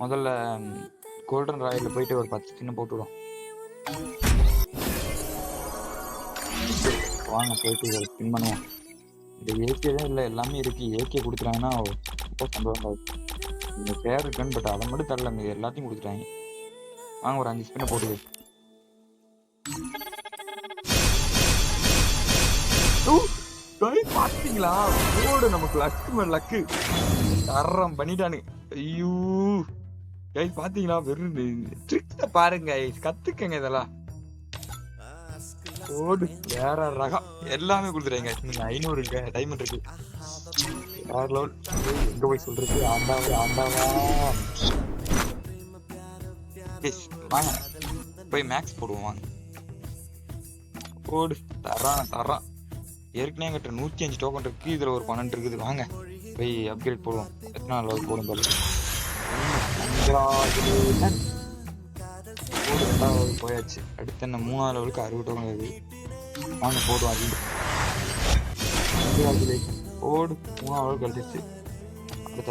முதல்ல கோல்டன் ராயலில் போயிட்டு ஒரு பத்து சின்ன போட்டுவிடும். வாங்க போயிட்டு ஒரு ஸ்பின் பண்ணுவோம். இந்த ஏகே தான் இல்லை எல்லாமே இருக்கு. ஏகே கொடுத்துட்டாங்கன்னா ரொம்ப சந்தோஷம் இந்த பேர் இருக்குன்னு பட் அதை மட்டும் தரல மீது எல்லாத்தையும் கொடுத்துட்டாங்க. வாங்க ஒரு அஞ்சு ஸ்பின்னை போட்டு பாத்தீங்களா போடு நமக்கு லக்கு லக்கு. தரம் பண்ணிட்டானு. ஐயோ. கைஸ் பாத்தீங்களா? வெறும் ட்ரிக்ஸ பாருங்க. guys. கத்துக்கங்க இதெல்லாம். ஓடு வேற ரகம். எல்லாமே கொடுத்துருங்க நீங்க ஐநூறு இருக்கு. டைமண்ட் இருக்கு. வேற லெவல் எங்க போய் சொல்றது? ஆண்டாவே ஆண்டாவா? வாங்க. போய் மேக்ஸ் போடுவோம் வாங்க. ஓடு தரான் தரான் ஏற்கனவே என்கிட்ட நூத்தி அஞ்சு டோக்கன் இருக்கு. இதுல ஒரு பன்னெண்டு இருக்குது. வாங்க. போய் அப்கிரேட் போடுவோம். எத்தனை லெவல் போடும் பாருங்க Congratulations. ரெண்டாவது போயாச்சு அடுத்து என்ன மூணாவது லெவலுக்கு அறுபது டோக்கன் வாங்க போடுவோம் அது Congratulations. போடு மூணாவது லெவல் கழிச்சிச்சு அடுத்த